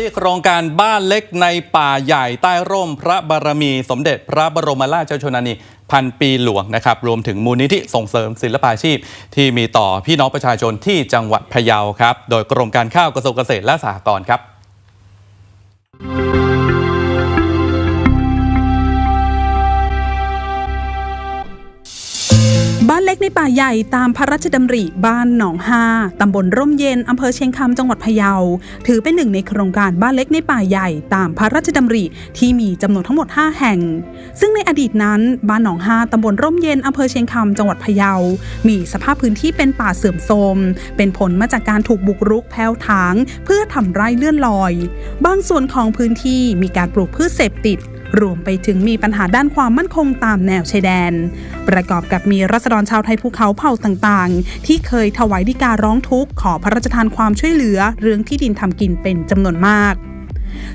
ที่โครงการบ้านเล็กในป่าใหญ่ใต้ร่มพระบารมี สมเด็จพระบรมราชชนนีพันปีหลวงนะครับ รวมถึงมูลนิธิส่งเสริมศิลปาชีพ ที่มีต่อพี่น้องประชาชนที่จังหวัดพะเยาครับ โดยกรมการข้าวกระทรวงเกษตรและสหกรณ์ครับ ป่าใหญ่ตามพระราชดำริบ้านหนองฮาตำบลร่มเย็นอำเภอเชียงคำจังหวัดพะเยา ถือเป็นหนึ่งในโครงการบ้านเล็กในป่าใหญ่ตามพระราชดำริที่มีจำนวนทั้งหมด 5 แห่ง ซึ่งในอดีตนั้นบ้านหนองฮาตำบลร่มเย็นอำเภอเชียงคำจังหวัดพะเยา มีสภาพพื้นที่เป็นป่าเสื่อมโทรมเป็นผลมาจากการถูกบุกรุกแผ่วถาง เพื่อทำไร่เลื่อนลอย บางส่วนของพื้นที่มีการปลูกพืชเสพติด รวมไปถึงมีปัญหาด้านความมั่นคงตามแนวชายแดน ประกอบกับมีรัษฎรชาวไทยภูเขาเผ่าต่างๆ ที่เคยถวายดีการร้องทุกข์ขอพระราชทานความช่วยเหลือ เรื่องที่ดินทำกินเป็นจำนวนมาก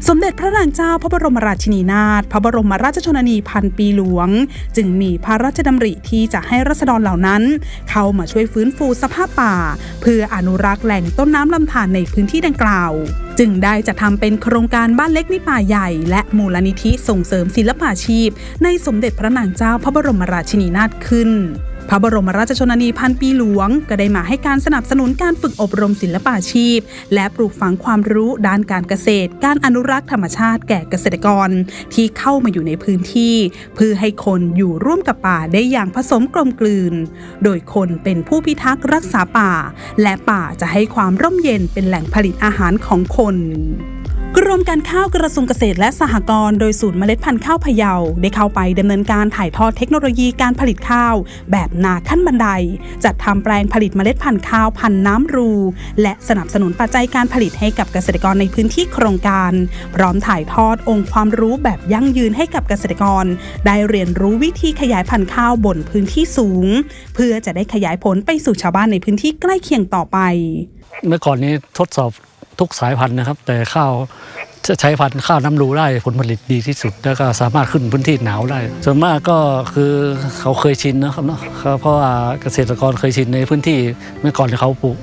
สมเด็จพระนางเจ้าพระบรมราชินีนาถพระบรมราชชนนีพันปีหลวง จึงมีพระราชดำริที่จะให้รัษฎรเหล่านั้น เข้ามาช่วยฟื้นฟูสภาพป่า เพื่ออนุรักษ์แหล่งต้นน้ำลำธารในพื้นที่ดังกล่าว จึงได้จะทำเป็นโครงการบ้านเล็กในป่าใหญ่ และมูลนิธิส่งเสริมศิลปาชีพ ในสมเด็จพระนางเจ้าพระบรมราชินีนาถขึ้น พระบรมราชชนนีพันปีหลวง ก็ได้มาให้การสนับสนุนการฝึกอบรมศิลปาชีพ และปลูกฝังความรู้ด้านการเกษตร การอนุรักษ์ธรรมชาติแก่เกษตรกร ที่เข้ามาอยู่ในพื้นที่ เพื่อให้คนอยู่ร่วมกับป่าได้อย่างผสมกลมกลืน โดยคนเป็นผู้พิทักษ์รักษาป่า และป่าจะให้ความร่มเย็นเป็นแหล่งผลิตอาหารของคน กรมการข้าวกระทรวงเกษตรและสหกรณ์โดยศูนย์เมล็ดพันธุ์ข้าวพะเยาได้เข้าไปดำเนินการถ่ายทอดเทคโนโลยีการผลิตข้าว แบบนาขั้นบันได จัดทำแปลงผลิตเมล็ดพันธุ์ข้าวพันน้ำรู และสนับสนุนปัจจัยการผลิตให้กับเกษตรกรในพื้นที่โครงการ พร้อมถ่ายทอดองค์ความรู้แบบยั่งยืนให้กับเกษตรกร ได้เรียนรู้วิธีขยายพันธุ์ข้าวบนพื้นที่สูง เพื่อจะได้ขยายผลไปสู่ชาวบ้านในพื้นที่ใกล้เคียงต่อไป เมื่อก่อนนี้ทดสอบ ทุกสายพันธุ์นะครับ แต่ข้าวใช้พันธุ์ข้าวน้ำรูได้ผลผลิตดีที่สุด แล้วก็สามารถขึ้นพื้นที่หนาวได้ ส่วนมากก็คือเขาเคยชินนะครับเนาะเพราะว่าเกษตรกรเคยชินในพื้นที่เมื่อก่อนเขาปลูก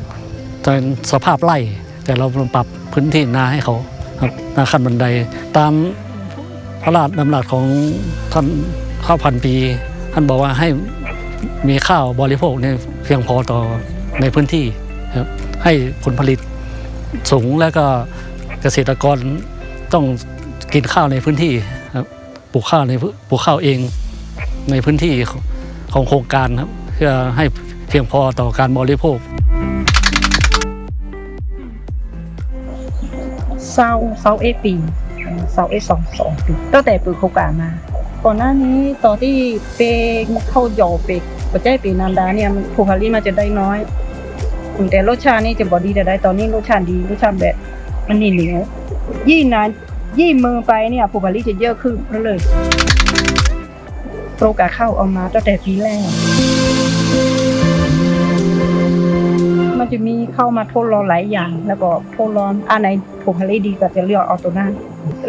ตอนสภาพไร่ แต่เราปรับพื้นที่นาให้เขาครับนาขั้นบันไดตามพระราชดำรัสของท่านข้าวพันปี ท่านบอกว่าให้มีข้าวบริโภคเนี่ยเพียงพอต่อในพื้นที่ครับให้ผลผลิต สูงแล้วก็เกษตรกรต้องกินข้าวในพื้นที่ครับปลูกข้าวในปลูกข้าวเองในพื้นที่ของโครงการครับเพื่อให้เพียงพอต่อการบริโภคเศร้าเศร้าเอปีเศร้าเอสองสองปีตั้งแต่เปิดโครงการมาก่อนหน้านี้ตอนที่เป็นเข้ายอเป็กปัจจัยปีนันดาเนี่ยมันผลผลิตมันจะได้น้อย แต่รสชาตินี่จะบอดีแต่ได้ตอนนี้รสชาติดีรสชาติแบบมันนี่เหนียวยิ่งนานยิ่งมือไปเนี่ยผลผลิตจะเยอะขึ้นเลยโปรกาเข้าเอามาตั้งแต่ปีแรก มันจะมีเข้ามาทดลองหลายอย่าง แล้วก็ทดลองอันไหนผลผลิตดีก็จะเลือกเอาตัวนั้น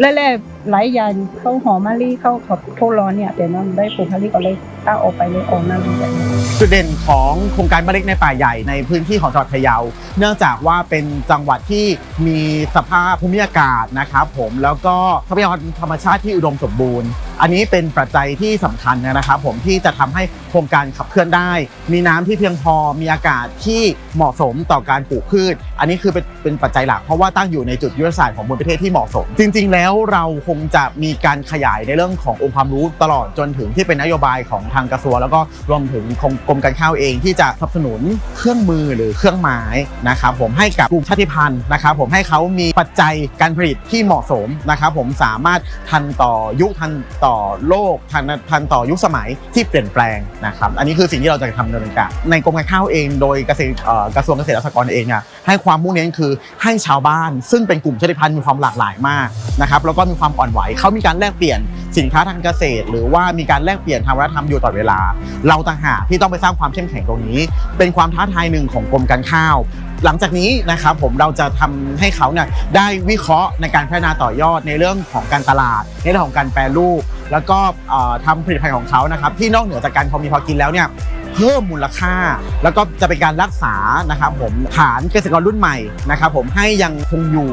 แรกๆ หลายอย่างเข้าหอมมะลิเข้าขอบทดลองเนี่ยแต่มันได้ผลผลิก็เลยตั้งออกไปเลยออกนั่นเลยจุดเด่นของโครงการบ้านเล็กในป่าใหญ่ในพื้นที่ของจังหวัดพะเยา เนื่องจากว่าเป็นจังหวัดที่มีสภาพภูมิอากาศนะครับผมแล้วก็ทรัพยากรธรรมชาติที่อุดมสมบูรณ์ อันนี้เป็นปัจจัยที่สำคัญนะครับ ผมที่จะทำให้โครงการขับเคลื่อนได้ มีน้ำที่เพียงพอมีอากาศที่เหมาะสมต่อการปลูกพืช อันนี้คือเป็นเป็นปัจจัยหลักเพราะว่าตั้งอยู่ในจุดยุทธศาสตร์ของบนประเทศที่เหมาะสม จริง ๆ แล้วเราคงจะมีการขยายในเรื่องขององค์ความรู้ตลอดจนถึงที่เป็นนโยบายของทางกระทรวงแล้วก็รวมถึงกรมการข้าวเองที่จะสนับสนุนเครื่องมือหรือเครื่องไม้นะครับผมให้กับกลุ่มชาติพันธุ์นะครับผมให้เขามีปัจจัยการผลิตที่เหมาะสมนะครับผมสามารถทันต่อยุคทันต่อโลกทันทันต่อยุคสมัยที่เปลี่ยนแปลงนะครับอันนี้คือสิ่งที่เราจะทำดำเนินการในกรมการข้าวเองโดยกรเอ่อกระทรวงเกษตรและสหกรณ์เองเนี่ยให้ความมุ่งเน้นคือให้ชาวบ้าน ซึ่งเป็นกลุ่มชาติพันธุ์มีความหลากหลายมากนะครับแล้วก็มีความอ่อนไหวเขามีการแลกเปลี่ยนสินค้าทางเกษตร หรือว่ามีการแลกเปลี่ยนทางวัฒนธรรมอยู่ตลอดเวลา เราต่างหากที่ต้องไปสร้างความเข้มแข็งตรงนี้ เป็นความท้าทายหนึ่งของกรมการข้าว หลังจากนี้นะครับผมเราจะทำให้เขาเนี่ยได้วิเคราะห์ในการพัฒนาต่อยอดในเรื่องของการตลาดในเรื่องของการแปรรูป แล้วก็เอ่อทำผลิตภัณฑ์ของเขานะครับที่นอกเหนือจากการพอมีพอกินแล้วเนี่ย เพิ่มมูลค่า แล้วก็จะเป็นการรักษานะครับผมฐานเกษตรกรรุ่นใหม่นะครับผมให้ยังคงอยู่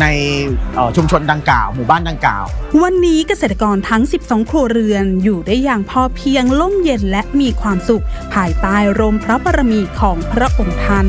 ในชุมชนดังกล่าวหมู่บ้านดังกล่าว วันนี้เกษตรกรทั้ง 12 ครัวเรือนอยู่ได้อย่างพอเพียงล่มเย็นและมีความสุข ภายใต้ร่มพระบารมีของพระองค์ท่าน